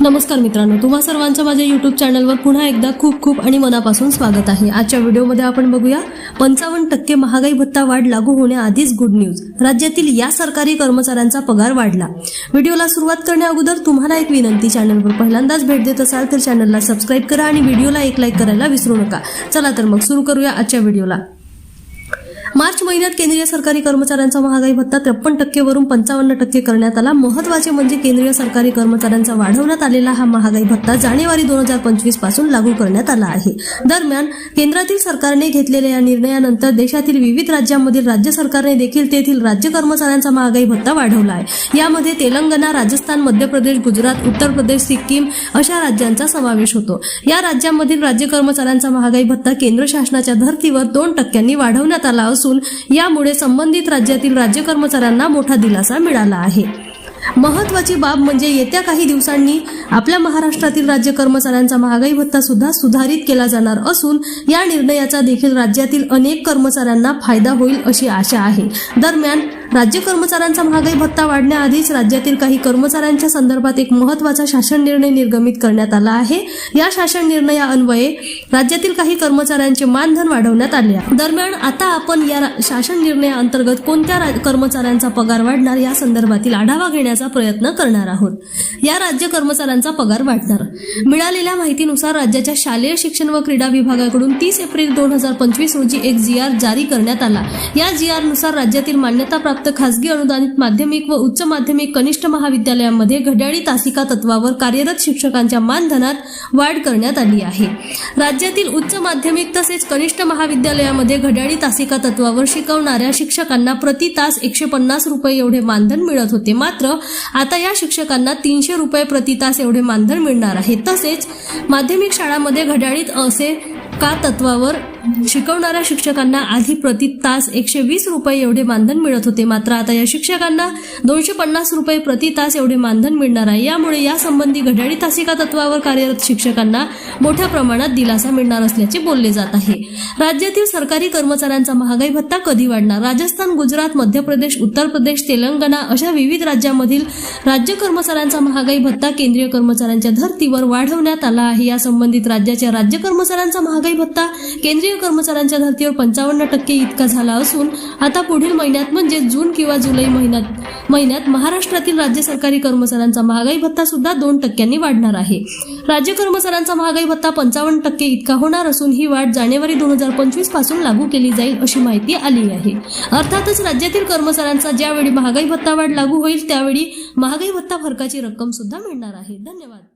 नमस्कार मित्रांनो तुम्हा सर्वांचं माझ्या युट्यूब चॅनलवर पुन्हा एकदा खूप खूप आणि मनापासून स्वागत आहे. आजच्या व्हिडिओमध्ये आपण बघूया पंचावन्न टक्के महागाई भत्ता वाढ लागू होण्याआधीच गुड न्यूज राज्यातील या सरकारी कर्मचाऱ्यांचा पगार वाढला. व्हिडिओला सुरुवात करण्याअगोदर तुम्हाला एक विनंती चॅनलवर पहिल्यांदाच भेट देत असाल तर चॅनलला सबस्क्राईब करा आणि व्हिडिओला एक लाईक करायला विसरू नका. चला तर मग सुरू करूया आजच्या व्हिडिओला. मार्च महिन्यात केंद्रीय सरकारी कर्मचाऱ्यांचा महागाई भत्ता त्रेपन्न टक्केवरून पंचावन्न टक्के करण्यात आला. महत्त्वाचे म्हणजे केंद्रीय सरकारी कर्मचाऱ्यांचा वाढवण्यात आलेला हा महागाई भत्ता जानेवारी दोन हजार पंचवीसपासून लागू करण्यात आला आहे. दरम्यान केंद्रातील सरकारने घेतलेल्या या निर्णयानंतर देशातील विविध राज्यांमधील राज्य सरकारने देखील तेथील राज्य कर्मचाऱ्यांचा महागाई भत्ता वाढवला आहे. यामध्ये तेलंगणा राजस्थान मध्य प्रदेश गुजरात उत्तर प्रदेश सिक्कीम अशा राज्यांचा समावेश होतो. या राज्यांमधील राज्य कर्मचाऱ्यांचा महागाई भत्ता केंद्र शासनाच्या धर्तीवर दोन टक्क्यांनी वाढवण्यात आला असून यामुळे संबंधित राज्यातील राज्य कर्मचाऱ्यांना मोठा दिलासा मिळाला आहे. महत्वाची बाब म्हणजे येत्या काही दिवसांनी आपल्या महाराष्ट्रातील राज्य कर्मचाऱ्यांचा महागाई भत्ता सुद्धा सुधारित केला जाणार असून या निर्णयाचा देखील राज्यातील अनेक कर्मचाऱ्यांना फायदा होईल अशी आशा आहे. दरम्यान राज्य कर्मचाऱ्यांचा महागाई भत्ता वाढण्याआधीच राज्यातील काही कर्मचाऱ्यांच्या संदर्भात एक महत्त्वाचा शासन निर्णय निर्गमित करण्यात आला आहे. या शासन निर्णयान्वये राज्यातील काही कर्मचाऱ्यांचे मानधन वाढवण्यात आले दरम्यान आता आपण या रा- शासन निर्णयाअंतर्गत कोणत्या कर्मचाऱ्यांचा पगार वाढणार या संदर्भातील आढावा घेण्याचा प्रयत्न करणार आहोत. या राज्य कर्मचाऱ्यांचा पगार वाढणार. मिळालेल्या माहितीनुसार राज्याच्या शालेय शिक्षण व क्रीडा विभागाकडून तीस एप्रिल दोन हजार पंचवीस रोजी एक जी आर जारी करण्यात आला. या जी आरनुसार राज्यातील मान्यताप्राप्त खासगी अनुदानित माध्यमिक व उच्च माध्यमिक कनिष्ठ महाविद्यालयांमध्ये घड्याळी तासिका तत्वावर कार्यरत शिक्षकांच्या मानधनात वाढ करण्यात आली आहे. राज्यातील उच्च माध्यमिक तसेच कनिष्ठ महाविद्यालयामध्ये घड्याळी तासिका तत्वावर शिकवणाऱ्या शिक्षकांना प्रति तास एकशे पन्नास रुपये एवढे मानधन मिळत होते. मात्र आता या शिक्षकांना तीनशे रुपये प्रति तास एवढे मानधन मिळणार आहे. तसेच माध्यमिक शाळांमध्ये घड्याळीत असे का तत्वावर शिकवणाऱ्या शिक्षकांना आधी प्रति तास एकशे वीस रुपये एवढे मानधन मिळत होते. मात्र आता या शिक्षकांना दोनशे पन्नास रुपये प्रति तास एवढे मानधन मिळणार आहे. यामुळे यासंबंधी घड्याळी तासिका तत्वावर कार्यरत शिक्षकांना मोठ्या प्रमाणात दिलासा मिळणार असल्याचे बोलले जात आहे. राज्यातील सरकारी कर्मचाऱ्यांचा महागाई भत्ता कधी वाढणार? राजस्थान गुजरात मध्य प्रदेश उत्तर प्रदेश तेलंगणा अशा विविध राज्यांमधील राज्य कर्मचाऱ्यांचा महागाई भत्ता केंद्रीय कर्मचाऱ्यांच्या धर्तीवर वाढवण्यात आला आहे. या संबंधित राज्याच्या राज्य कर्मचाऱ्यांचा महागाई महागाई भत्ता केंद्रीय कर्मचाऱ्यांच्या धर्तीवर पंचावन्न टक्के इतका झाला असून आता पुढील महिन्यात म्हणजे जून किंवा जुलै महिन्यात महिन्यात महाराष्ट्रातील राज्य सरकारी कर्मचाऱ्यांचा महागाई भत्ता सुद्धा दोन टक्क्यांनी वाढणार आहे. राज्य कर्मचाऱ्यांचा महागाई भत्ता पंचावन्न टक्के इतका होणार असून ही वाढ जानेवारी दोन हजार पंचवीसपासून लागू केली जाईल अशी माहिती आली आहे. अर्थातच राज्यातील कर्मचाऱ्यांचा ज्यावेळी महागाई भत्ता वाढ लागू होईल त्यावेळी महागाई भत्ता फरकाची रक्कम सुद्धा मिळणार आहे. धन्यवाद.